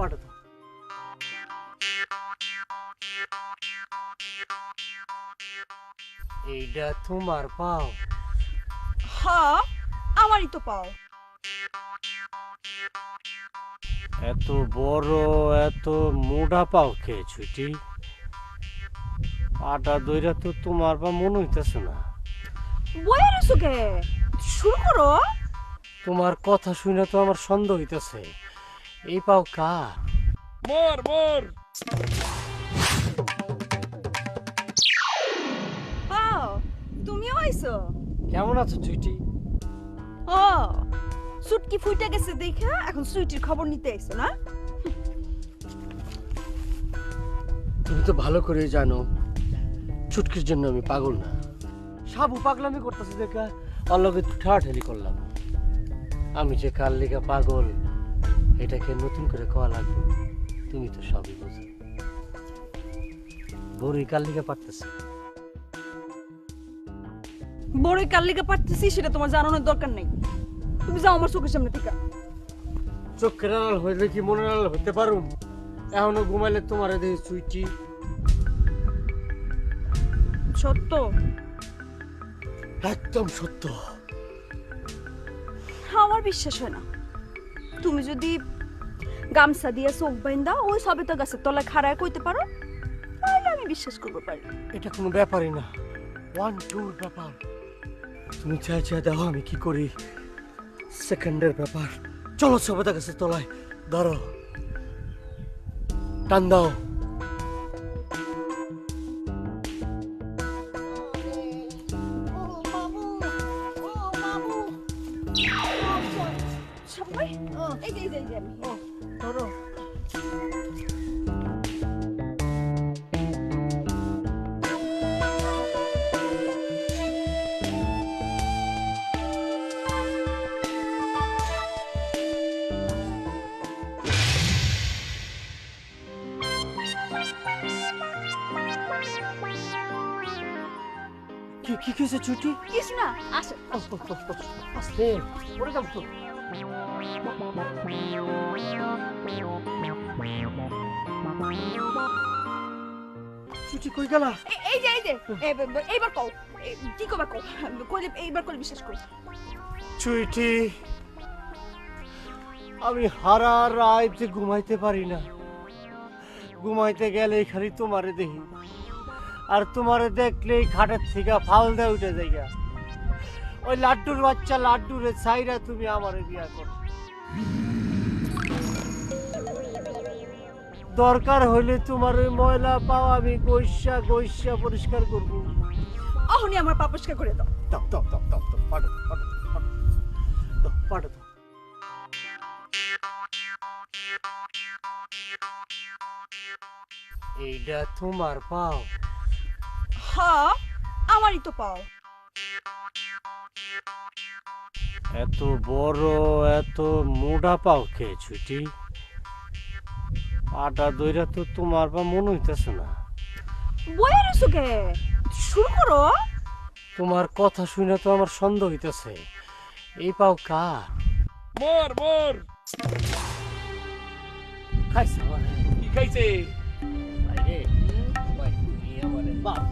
পাঠা দাও এইটা তোমার পাও। হ্যাঁ আমারই তো পাও। এত বড় এত মোটা পাও খেয়ে ছুটি? আটা দইরা তো তোমার বা মনে হইতেছে না। বইয়ে রয়েছো শুরু করো। তোমার কথা শুনে তো আমার সন্দেহ হইতেছে। এই পাও কা মোর মোর তুমিও আইছো কেমন আছো ছুটি ও সুটকি ফুইটা গেছে দেখা এখন সুইটির খবর নিতে আইছো না? তুমি তো ভালো করে জানো চুটকির জন্য আমি পাগল না। সাবু পাগলামি করতেছে দেখা অল্লগে একটু ঠাঠালি করলাম। আমি যে কাল লিগা পাগল এটাকে নতুন করে কওয়া লাগবে। তুমি তো সবই বোঝো। বড়ই কাল লিগা পারতেছে? বড়ই কার লিগে পারতেছি সেটা তোমার জানানোর দরকার নেই। তুমি যাও আমার চোখের সামনে থেকে। চোখের আড়াল হইলে কি মনের আড়াল হতে পারুম? এখনও ঘুমাইলে তোমার দেখি সুইটি সত্য? একদম সত্য। আমার বিশ্বাস হয় না। তুমি যদি গামছা দিয়ে চোখ বাইন্দা, ওই সবে তো গাছের তলায় খাড়ায় কইতে পারো তাহলে আমি বিশ্বাস করব পারি। এটা কোনো ব্যাপারই না। ওয়ান টুর ব্যাপার। তুমি চাই চাই দাও, আমি কি করি? সেকেন্ডের ব্যাপার। চলো সবেতা কাছে তলায়। ধরো টান দাও। এই যে এই যে, এই যে আমি ধরো কি কি কিসে ছুটি কিছু না আসো আস্তে পড়ে যাব ছুটি কই গেলা? এই যে এই যে এইবার কও। কি কবা কও? কইলে এইবার বিশ্বাস করো। চুইটি আমি হারা রাত ঘুমাইতে পারি না। ঘুমাইতে গেলে খালি তোমারে দেখি। আর তোমারে দেখলেই খাটের থেকে ফাল দেয় উঠে যাইগা। ওই লাড্ডুর বাচ্চা লাড্ডুরে চাইরা তুমি আমার বিয়া করো। দরকার হইলে তোমার ওই ময়লা পাও আমি গৈসা গৈসা পরিষ্কার করব। অহনি আমার পাপস্কার করে দাও। দাও দাও দাও দাও দাও পাঠো পাঠো পাঠো দাও পাঠো দাও। এইটা তোমার পাও। হ্যাঁ আমারই তো পাও। এত বড় এত মোটা পাও খেয়ে ছুটি। আটা দইরা তো তোমার বা মন হইতেছে না। শুরু করো। তোমার কথা শুনে তো আমার সন্দেহ হইতেছে। এই পাও কা মোর মোর। খাইছে আমার। কি খাইছে? বাপ